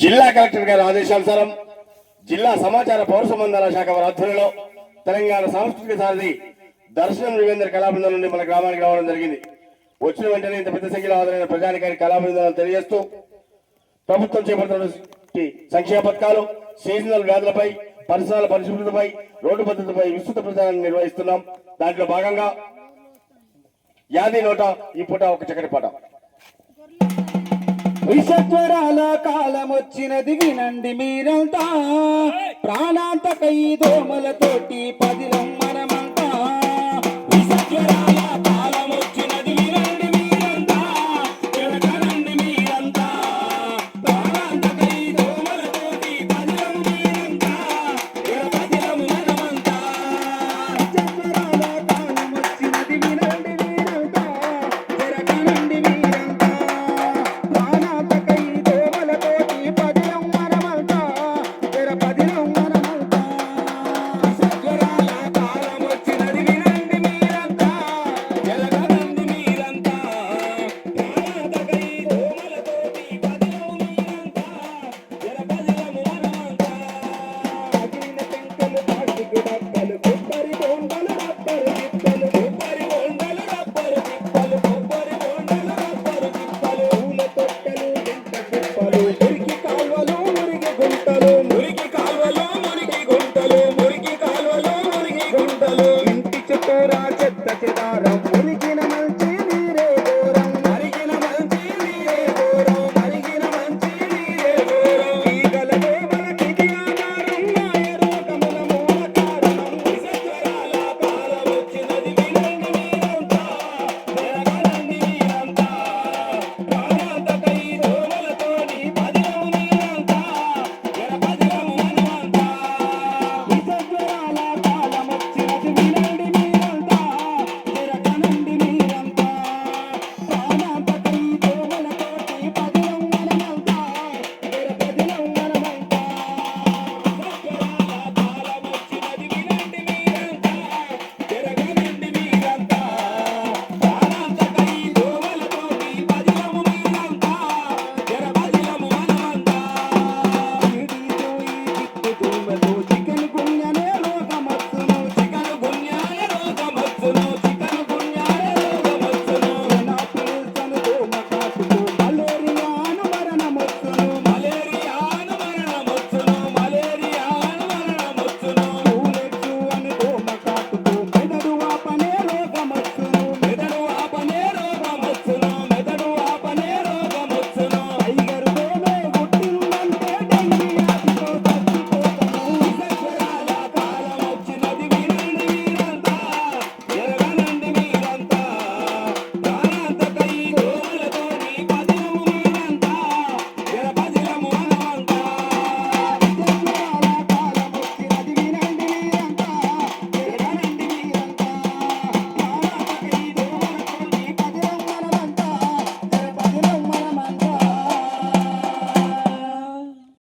జిల్లా కలెక్టర్ గారి ఆదేశానుసారం జిల్లా సమాచార పౌర సంబంధాల శాఖ వారి ఆధ్వర్యంలో తెలంగాణ సాంస్కృతిక సారథి దర్శనం యువేంద్ర కళాబృందం నుండి మన గ్రామానికి రావడం జరిగింది. వచ్చిన వెంటనే ఇంత పెద్ద సంఖ్యలో హాజరైన ప్రజానికారి కళాబృందాలను తెలియజేస్తూ ప్రభుత్వం చేపడుతున్న సంక్షేమ పథకాలు సీజనల్ వ్యాధులపై పరిసరాల పరిశుభ్రతపై రోడ్డు భద్రతపై విస్తృత ప్రచారాన్ని నిర్వహిస్తున్నాం. దాంట్లో భాగంగా యాది నోట ఈ పూట ఒక చక్కటి పాట. విషజ్వరాల కాలం వచ్చినది వినండి మీరంతా. ప్రాణాంతకై ఈ దోమలతోటి పదిలం